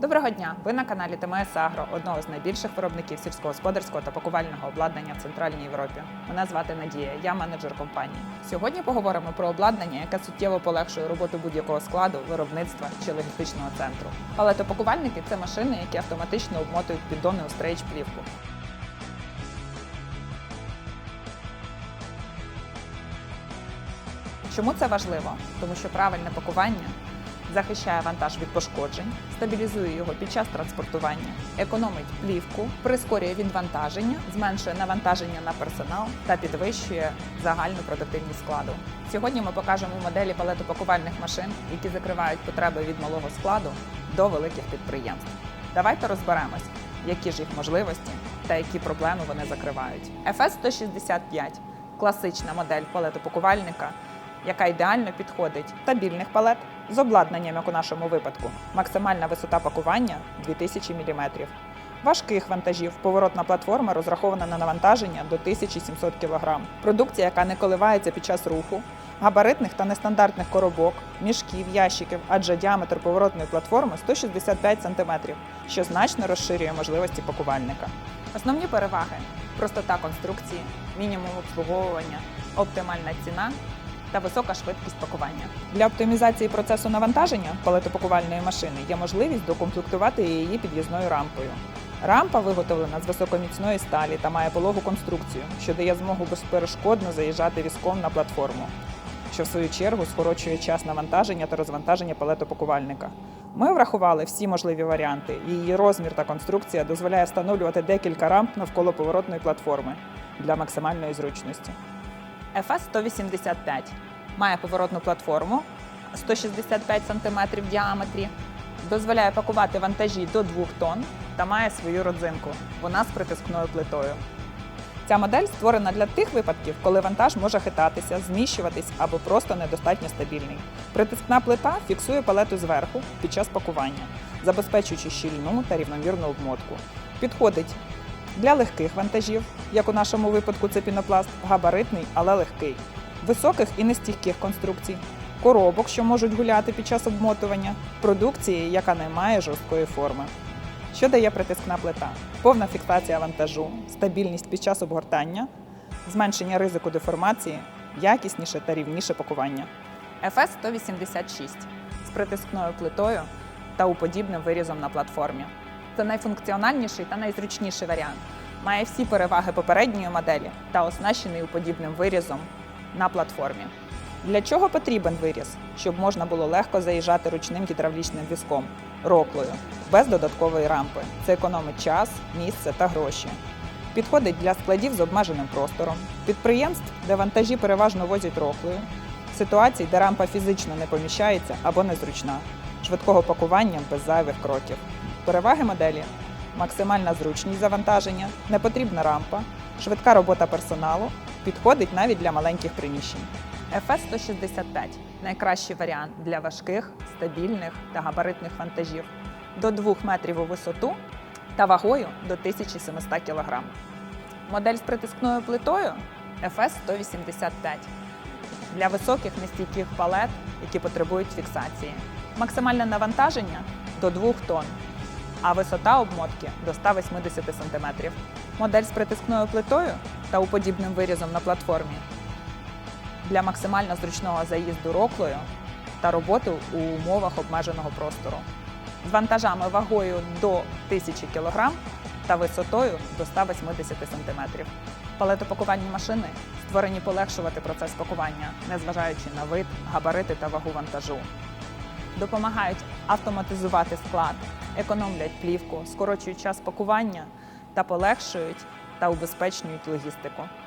Доброго дня! Ви на каналі ТМС Агро, одного з найбільших виробників сільськогосподарського та пакувального обладнання в Центральній Європі. Мене звати Надія, я менеджер компанії. Сьогодні поговоримо про обладнання, яке суттєво полегшує роботу будь-якого складу, виробництва чи логістичного центру. Палетопакувальники це машини, які автоматично обмотують піддони у стрейч плівку. Чому це важливо? Тому що правильне пакування захищає вантаж від пошкоджень, стабілізує його під час транспортування, економить плівку, прискорює відвантаження, зменшує навантаження на персонал та підвищує загальну продуктивність складу. Сьогодні ми покажемо моделі палетопакувальних машин, які закривають потреби від малого складу до великих підприємств. Давайте розберемось, які ж їх можливості та які проблеми вони закривають. FS 165 класична модель палетопакувальника яка ідеально підходить стабільних палет з обладнанням, як у нашому випадку. Максимальна висота пакування 2000 мм. Важких вантажів поворотна платформа розрахована на навантаження до 1700 кг. Продукція, яка не коливається під час руху, габаритних та нестандартних коробок, мішків, ящиків, адже діаметр поворотної платформи 165 см, що значно розширює можливості пакувальника. Основні переваги простота конструкції, мінімум обслуговування, оптимальна ціна та висока швидкість пакування. Для оптимізації процесу навантаження палетопакувальної машини є можливість докомплектувати її під'їзною рампою. Рампа виготовлена з високоміцної сталі та має пологу конструкцію, що дає змогу безперешкодно заїжджати візком на платформу, що в свою чергу скорочує час навантаження та розвантаження палетопакувальника. Ми врахували всі можливі варіанти. Її розмір та конструкція дозволяє встановлювати декілька рамп навколо поворотної платформи для максимальної зручності. FS 185 має поворотну платформу 165 см в діаметрі, дозволяє пакувати вантажі до 2 тонн та має свою родзинку. Вона з притискною плитою. Ця модель створена для тих випадків, коли вантаж може хитатися, зміщуватись або просто недостатньо стабільний. Притискна плита фіксує палету зверху під час пакування, забезпечуючи щільну та рівномірну обмотку. Підходить для легких вантажів, як у нашому випадку це пінопласт, габаритний, але легкий, високих і нестійких конструкцій, коробок, що можуть гуляти під час обмотування, продукції, яка не має жорсткої форми. Що дає притискна плита? Повна фіксація вантажу, стабільність під час обгортання, зменшення ризику деформації, якісніше та рівніше пакування. FS 186 з притискною плитою та уподібним вирізом на платформі. Це найфункціональніший та найзручніший варіант. Має всі переваги попередньої моделі та оснащений уподібним вирізом на платформі. Для чого потрібен виріз? Щоб можна було легко заїжджати ручним гідравлічним візком роклою, без додаткової рампи. Це економить час, місце та гроші. Підходить для складів з обмеженим простором, підприємств, де вантажі переважно возять роклою, ситуацій, де рампа фізично не поміщається або незручна, швидкого пакування без зайвих кроків. Переваги моделі максимальна зручність завантаження, непотрібна рампа, швидка робота персоналу, підходить навіть для маленьких приміщень. FS 165 найкращий варіант для важких, стабільних та габаритних вантажів до 2 метрів у висоту та вагою до 1700 кг. Модель з притискною плитою FS 185 для високих нестійких палет, які потребують фіксації. Максимальне навантаження до 2 тонн, а висота обмотки до 180 см. Модель з притискною плитою та уподібним вирізом на платформі для максимально зручного заїзду роклою та роботи у умовах обмеженого простору. З вантажами вагою до 1000 кг та висотою до 180 см. Палетопакувальні машини створені полегшувати процес пакування, незважаючи на вид, габарити та вагу вантажу. Допомагають автоматизувати склад, економлять плівку, скорочують час пакування та полегшують та убезпечнюють логістику.